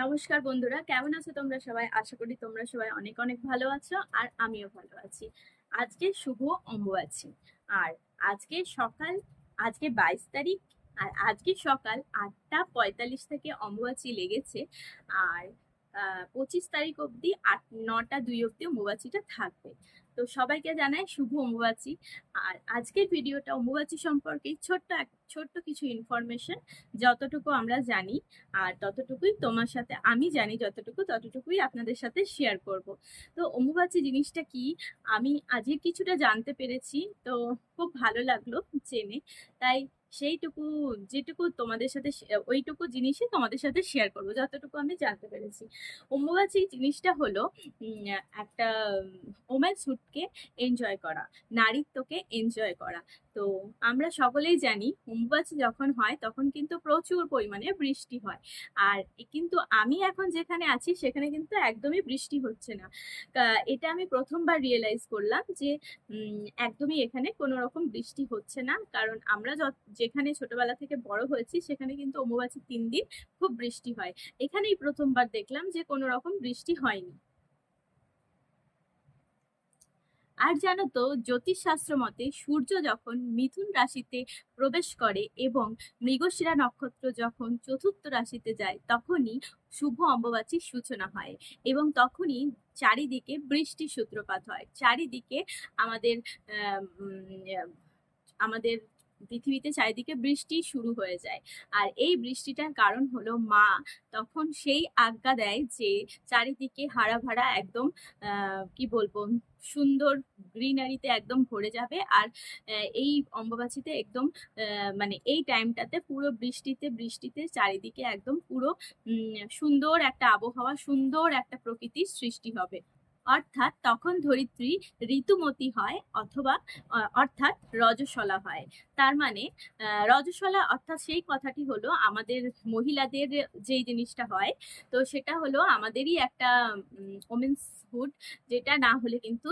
নমস্কার বন্ধুরা, কেমন আছো তোমরা সবাই? আশা করি তোমরা সবাই অনেক অনেক ভালো আছো আর আমিও ভালো আছি। আজকে শুভ অম্বুবাচী। আর আজকে সকাল, আজকে বাইশ তারিখ, আর আজকে সকাল আটটা পঁয়তাল্লিশ থেকে অম্বুবাচী লেগেছে। আর পঁচিশ তারিখ অবধি আট, নটা দুই অবধি অম্বুবাচীটা থাকবে। তো সবাইকে জানাই শুভ অম্বুবাচী। আর আজকের ভিডিওটা অম্বুবাচী সম্পর্কে ছোট্ট এক, ছোট্ট কিছু ইনফরমেশন যতটুকু আমরা জানি আর ততটুকুই তোমার সাথে আমি জানি, যতটুকু ততটুকুই আপনাদের সাথে শেয়ার করব। তো অম্বুবাচী জিনিসটা কি? আমি আজকে কিছুটা জানতে পেরেছি, তো খুব ভালো লাগল জেনে। তাই সেইটুকু, যেটুকু তোমাদের সাথে ওইটুকু জিনিসই তোমাদের সাথে শেয়ার করব, যতটুকু আমি জানতে পেরেছি। অম্বুবাচী জিনিসটা হলো একটা ওমেন সুটকে এনজয় করা, নারীত্বকে এনজয় করা। তো আমরা সকলেই জানি অম্বুবাচী যখন হয় তখন কিন্তু প্রচুর পরিমাণে বৃষ্টি হয়। আর কিন্তু আমি এখন যেখানে আছি সেখানে কিন্তু একদমই বৃষ্টি হচ্ছে না। এটা আমি প্রথমবার রিয়েলাইজ করলাম যে একদমই এখানে কোনো রকম বৃষ্টি হচ্ছে না। কারণ আমরা যেখানে ছোটবেলা থেকে বড় হয়েছি সেখানে কিন্তু অম্বুবাচী তিন দিন খুব বৃষ্টি হয়। এখানেই প্রথমবার দেখলাম যে কোনো রকম বৃষ্টি হয়নি। আর জানো তো, জ্যোতিষশাস্ত্র মতে সূর্য যখন মিথুন রাশিতে প্রবেশ করে এবং মৃগশিরা নক্ষত্র যখন চতুর্থ রাশিতে যায়, তখনই শুভ অম্বুবাচীর সূচনা হয় এবং তখনই চারিদিকে বৃষ্টির সূত্রপাত হয়। চারিদিকে আমাদের আমাদের পৃথিবীতে চারিদিকে বৃষ্টি শুরু হয়ে যায়। আর এই বৃষ্টিটার কারণ হলো মা তখন সেই আজ্ঞা দেয় যে চারিদিকে হারা ভাড়া একদম কি বলব সুন্দর গ্রিনারিতে একদম ভরে যাবে। আর এই অম্বুবাচীতে একদম মানে এই টাইমটাতে পুরো বৃষ্টিতে বৃষ্টিতে চারিদিকে একদম পুরো সুন্দর একটা আবহাওয়া, সুন্দর একটা প্রকৃতির সৃষ্টি হবে। অর্থাৎ তখন ধরিত্রী ঋতুমতি হয় অথবা অর্থাৎ রজস্বলা হয়। তার মানে রজস্বলা অর্থাৎ সেই কথাটি হলো আমাদের মহিলাদের যেই জিনিসটা হয়, তো সেটা হলো আমাদেরই একটা ওমেন্স হুড যেটা না হলে কিন্তু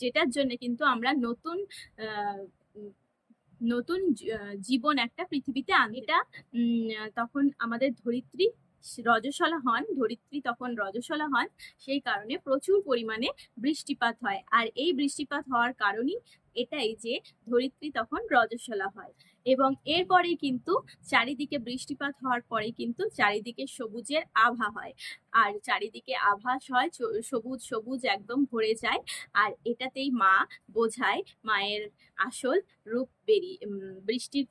যেটার জন্য কিন্তু আমরা নতুন নতুন জীবন একটা পৃথিবীতে আনি এটা তখন আমাদের ধরিত্রী রজস্বলা হন, ধরিত্রী তখন রজস্বলা হন, সেই কারণে প্রচুর পরিমাণে বৃষ্টিপাত হয়। আর এই বৃষ্টিপাত হওয়ার কারণই এটাই যে ধরিত্রী তখন রজস্বলা হয়। এবং এরপরে কিন্তু চারিদিকে বৃষ্টিপাত হওয়ার পরে কিন্তু চারিদিকে সবুজের আভা হয়। আর চারিদিকে আভাস হয় সবুজ সবুজ একদম ভরে যায়। আর এটাতেই মা বোঝায় মায়ের আসল রূপ বেরিয়ে বৃষ্টির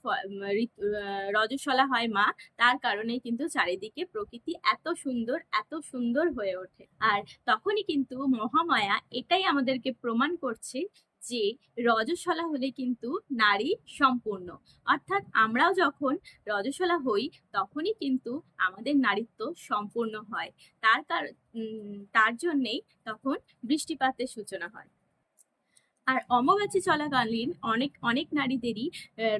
রজস্বলা হয় মা। তার কারণেই কিন্তু চারিদিকে প্রকৃতি এত সুন্দর এত সুন্দর হয়ে ওঠে। আর তখনই কিন্তু মহামায়া এটাই আমাদেরকে প্রমাণ করছে যে রজস্বলা হলে কিন্তু নারী সম্পূর্ণ। অর্থাৎ আমরাও যখন রজস্বলা হই, তখনই কিন্তু আমাদের নারীত্ব সম্পূর্ণ হয়। তার তার জন্যেই তখন বৃষ্টিপাতের সূচনা হয়। আর অম্বুবাচী চলাকালীন অনেক অনেক নারীদেরই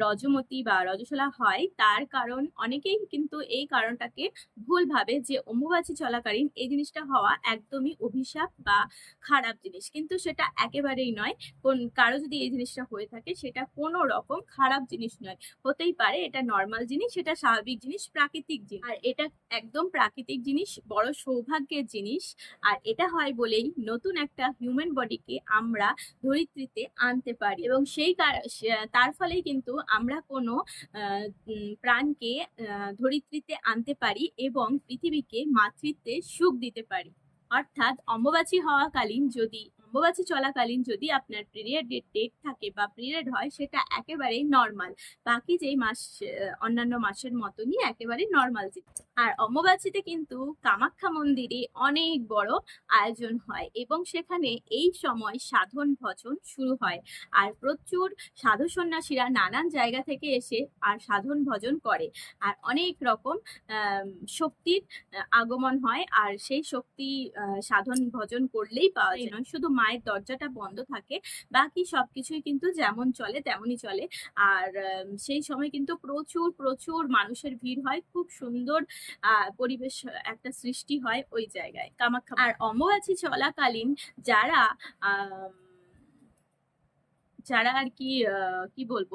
রজমতি বা রজস্বলা হয়। তার কারণ অনেকেই কিন্তু এই কারণটাকে ভুল ভাবে যে অম্বুবাচী চলাকালীন এই জিনিসটা হওয়া একদমই অভিশাপ বা খারাপ জিনিস। কিন্তু সেটা একেবারেই নয়। কোন, কারও যদি এই জিনিসটা হয়ে থাকে, সেটা কোনো রকম খারাপ জিনিস নয়। হতেই পারে এটা নর্মাল জিনিস, সেটা স্বাভাবিক জিনিস, প্রাকৃতিক জিনিস। আর এটা একদম প্রাকৃতিক জিনিস, বড় সৌভাগ্যের জিনিস। আর এটা হয় বলেই নতুন একটা হিউম্যান বডিকে আমরা ধরিত্রীতে আনতে পারি। এবং সেই তার ফলেই কিন্তু আমরা কোনো প্রাণকে ধরিত্রীতে আনতে পারি এবং পৃথিবীকে মাতৃত্বে সুখ দিতে পারি। অর্থাৎ অম্বুবাচী হওয়াকালীন যদি অম্বুবাচী চলাকালীন যদি আপনার পিরিয়ডের ডেট থাকে বা পিরিয়ড হয় সেটা একেবারেই নর্মাল বাকি যেই মাস অন্যান্য মাসের মতনই একেবারে নর্মাল আর অম্বুবাচীতে কিন্তু কামাখ্যা মন্দিরে অনেক বড় আয়োজন হয় এবং সেখানে এই সময় সাধন ভজন শুরু হয়। আর প্রচুর সাধু সন্ন্যাসীরা নানান জায়গা থেকে এসে আর সাধন ভজন করে। আর অনেক রকম শক্তির আগমন হয়। আর সেই শক্তি সাধন ভজন করলেই পাওয়া যায়। শুধু মায়ের দরজাটা বন্ধ থাকে বাকি সবকিছুই কিন্তু যেমন চলে তেমনই চলে। আর সেই সময় কিন্তু প্রচুর প্রচুর মানুষের ভিড় হয় খুব সুন্দর পরিবেশ একটা সৃষ্টি হয় ওই জায়গায়। কামাখ্যা আর অম্বুবাচী চলাকালীন যারা যারা আর কি আহ, কি বলব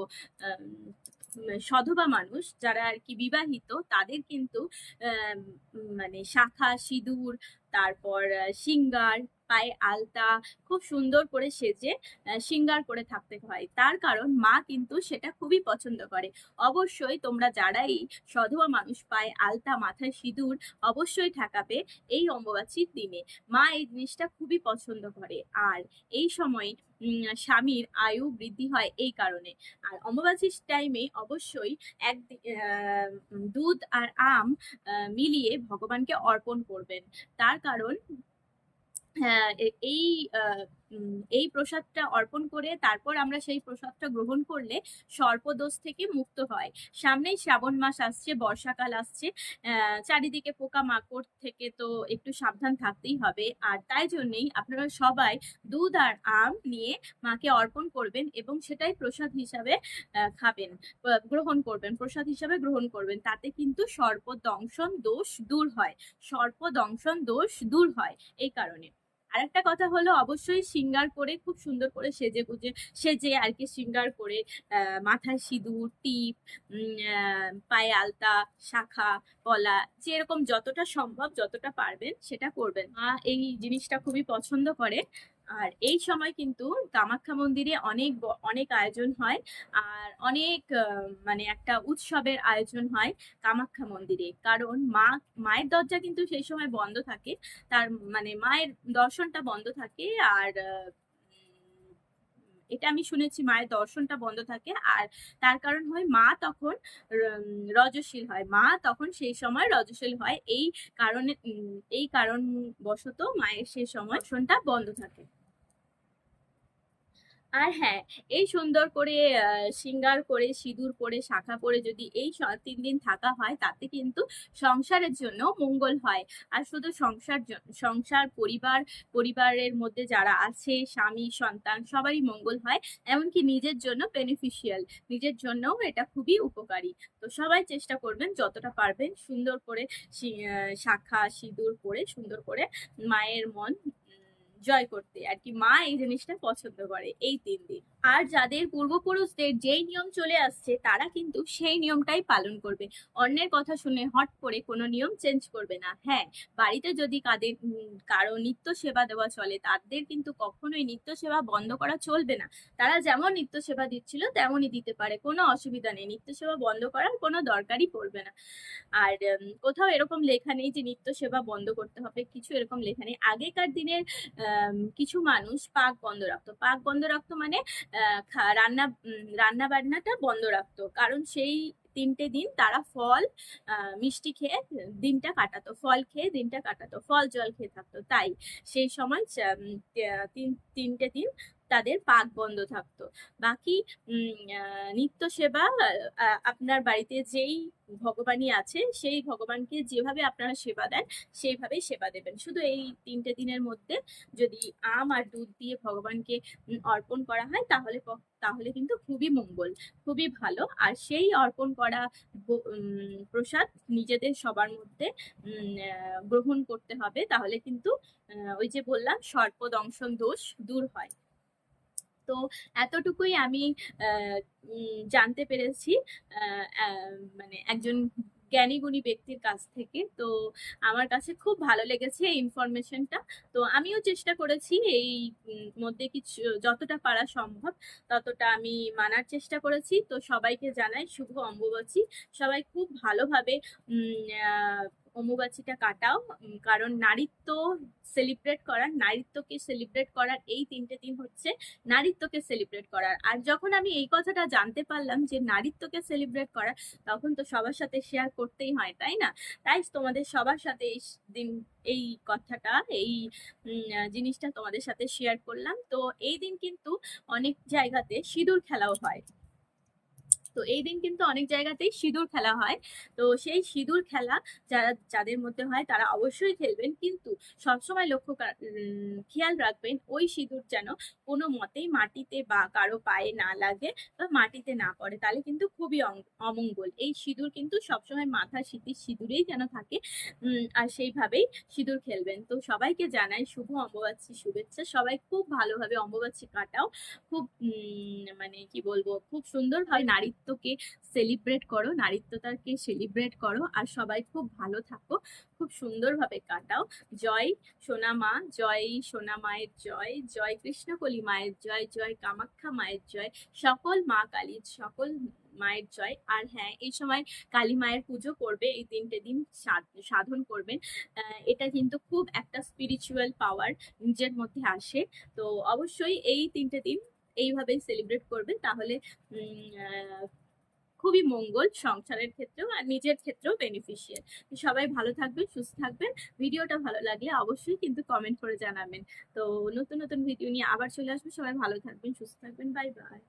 সধবা মানুষ যারা আর কি বিবাহিত তাদের কিন্তু মানে শাখা সিঁদুর তারপর সিঙ্গার, পায়ে আলতা খুব সুন্দর করে সেজে সিঙ্গার করে থাকতে হয়। তার কারণ মা কিন্তু সেটা খুবই পছন্দ করে। অবশ্যই তোমরা যারাই সধবা মানুষ পায়ে আলতা, মাথায় সিঁদুর অবশ্যই ঠেকাবে এই অম্বুবাচীর দিনে। মা এই জিনিসটা খুবই পছন্দ করে। আর এই সময় স্বামীর আয়ু বৃদ্ধি হয় এই কারণে। আর অম্বুবাচীর টাইমে অবশ্যই এক দুধ আর আম মিলিয়ে ভগবানকে অর্পণ করবেন। তার কারণ এই এই প্রসাদটা অর্পণ করে তারপর আমরা সেই প্রসাদটা গ্রহণ করলে সর্পদোষ থেকে মুক্ত হয়। সামনেই শ্রাবণ মাস আসছে, বর্ষাকাল আসছে। চারিদিকে পোকামাকড় থেকে তো একটু সাবধান থাকতেই হবে। আর তাই জন্যেই আপনারা সবাই দুধ আর আম নিয়ে মাকে অর্পণ করবেন এবং সেটাই প্রসাদ হিসাবে খাবেন। গ্রহণ করবেন, প্রসাদ হিসাবে গ্রহণ করবেন। তাতে কিন্তু সর্পদংশন দোষ দূর হয়। সর্পদংশন দোষ দূর হয় এই কারণে। আরেকটা কথা হলো অবশ্যই সিঙ্গার করে খুব সুন্দর করে সেজে গুজে সেজে আর কি সিঙ্গার করে মাথায় সিঁদুর, টিপ, পায়ে আলতা, শাখা পলা যেরকম যতটা সম্ভব যতটা পারবেন সেটা করবেন। মা এই জিনিসটা খুবই পছন্দ করে। আর এই সময় কিন্তু কামাখ্যা মন্দিরে অনেক অনেক আয়োজন হয়। আর অনেক মানে একটা উৎসবের আয়োজন হয় কামাখ্যা মন্দিরে। কারণ মা, মায়ের দরজা কিন্তু সেই সময় বন্ধ থাকে। তার মানে মায়ের দর্শনটা বন্ধ থাকে আর এটা আমি শুনেছি মায়ের দর্শনটা বন্ধ থাকে। আর তার কারণ হয় মা তখন রজশীল হয়। মা তখন সেই সময় রজশীল হয়। এই কারণে এই কারণবশত মায়ের সেই সময় দর্শনটা বন্ধ থাকে। আর হ্যাঁ, এই সুন্দর করে সিঙ্গার করে, সিঁদুর পরে, শাঁখা পরে যদি এই তিন দিন থাকা হয় তাতে কিন্তু সংসারের জন্য মঙ্গল হয়। আর শুধু সংসার সংসার, পরিবার, পরিবারের মধ্যে যারা আছে স্বামী, সন্তান সবারই মঙ্গল হয়। এমনকি নিজের জন্য বেনিফিশিয়াল। নিজের জন্যও এটা খুবই উপকারী। তো সবাই চেষ্টা করবেন যতটা পারবেন সুন্দর করে শাঁখা, সিঁদুর পরে সুন্দর করে মায়ের মন জয় করতে। আর কি মা এই জিনিসটা পছন্দ করে এই তিন দিন। আর যাদের পূর্বপুরুষদের যেই নিয়ম চলে আসছে তারা কিন্তু সেই নিয়মটাই পালন করবে। অন্যের কথা শুনে হট করে কোনো নিয়ম চেঞ্জ করবে না। হ্যাঁ, বাড়িতে যদি কাদের কারও নিত্য সেবা দেওয়া চলে তাদের কিন্তু কখনোই নিত্য সেবা বন্ধ করা চলবে না। তারা যেমন নিত্য সেবা দিচ্ছিল তেমনই দিতে পারে। কোনো অসুবিধা নেই। নিত্য সেবা বন্ধ করার কোনো দরকারই পড়বে না। আর কোথাও এরকম লেখা নেই যে নিত্য সেবা বন্ধ করতে হবে। কিছু এরকম লেখা নেই। আগেকার দিনের কিছু মানুষ পাক বন্ধ রাখতো। পাক বন্ধ রাখতো মানে রান্না উম রান্না-বান্নাটা বন্ধ রাখতো। কারণ সেই তিনটে দিন তারা ফল, মিষ্টি খেয়ে দিনটা কাটাতো। ফল খেয়ে দিনটা কাটাতো। ফল জল খেয়ে থাকতো। তাই সেই সময় তিনটে তিন ৩ দিন তাদের পাক বন্ধ থাকতো। বাকি নিত্য সেবা আপনার বাড়িতে যেই ভগবানই আছে সেই ভগবানকে যেভাবে আপনারা সেবা দেন সেইভাবেই সেবা দেবেন। শুধু এই তিনটে দিনের মধ্যে যদি আম আর দুধ দিয়ে ভগবানকে অর্পণ করা হয় তাহলে তাহলে কিন্তু খুবই মঙ্গল, খুবই ভালো। আর সেই অর্পণ করা প্রসাদ নিজেদের সবার মধ্যে গ্রহণ করতে হবে। তাহলে কিন্তু ওই যে বললাম সর্পদংশন দোষ দূর হয়। তো এতটুকুই আমি জানতে পেরেছি মানে একজন জ্ঞানী-গুণী ব্যক্তির কাছ থেকে। তো আমার কাছে খুব ভালো লেগেছে এই ইনফরমেশনটা। তো আমিও চেষ্টা করেছি এই মধ্যে কিছু, যতটা পারা সম্ভব ততটা আমি মানার চেষ্টা করেছি। তো সবাইকে জানাই শুভ অম্বুবাচী। সবাই খুব ভালোভাবে অম্বুবাচীটা কাটাও। কারণ নারীত্ব সেলিব্রেট করার, নারীত্বকে সেলিব্রেট করার এই তিনটে দিন হচ্ছে নারীত্বকে সেলিব্রেট করার। আর যখন আমি এই কথাটা জানতে পারলাম যে নারীত্বকে সেলিব্রেট করার তখন তো সবার সাথে শেয়ার করতেই হয়, তাই না? তাই তোমাদের সবার সাথে এই দিন এই কথাটা এই জিনিসটা তোমাদের সাথে শেয়ার করলাম। তো এই দিন কিন্তু অনেক জায়গাতে সিঁদুর খেলাও হয়। তো এই দিন কিন্তু অনেক জায়গাতেই সিঁদুর খেলা হয়। তো সেই সিঁদুর খেলা যারা, যাদের মধ্যে হয় তারা অবশ্যই খেলবেন। কিন্তু সবসময় লক্ষ্য খেয়াল রাখবেন ওই সিঁদুর যেন কোনো মতেই মাটিতে বা কারও পায়ে না লাগে বা মাটিতে না পড়ে। তাহলে কিন্তু খুবই অমঙ্গল। এই সিঁদুর কিন্তু সবসময় মাথার সিঁথির সিঁদুরেই যেন থাকে। আর সেইভাবেই সিঁদুর খেলবেন। তো সবাইকে জানাই শুভ অম্বুবাচী শুভেচ্ছা। সবাই খুব ভালোভাবে অম্বুবাচী কাটাও। খুব মানে কি বলব, খুব সুন্দর সুন্দরভাবে নারীত্ব নারীত্বকে সেলিব্রেট করো, নারীত্বতাকে সেলিব্রেট করো আর সবাই খুব ভালো থাকো। খুব সুন্দরভাবে কাটাও। জয় সোনা মা, জয় সোনা মায়ের জয় জয় কৃষ্ণকলি মায়ের জয় জয় কামাখ্যা মায়ের জয়, সকল মা কালীর, সকল মায়ের জয়। আর হ্যাঁ এই সময় কালী মায়ের পুজো করবে, এই তিনটে দিন সাধ- সাধন করবেন। এটা কিন্তু খুব একটা স্পিরিচুয়াল পাওয়ার নিজের মধ্যে আসে। তো অবশ্যই এই তিনটে দিন এইভাবে সেলিব্রেট করবেন, তাহলে খুবই মঙ্গল সংসারের ক্ষেত্রেও আর নিজের ক্ষেত্রেও বেনিফিশিয়াল সবাই ভালো থাকবেন, সুস্থ থাকবেন। ভিডিওটা ভালো লাগলে অবশ্যই কিন্তু কমেন্ট করে জানাবেন। তো নতুন নতুন ভিডিও নিয়ে আবার চলে আসবে। সবাই ভালো থাকবেন, সুস্থ থাকবেন। Bye bye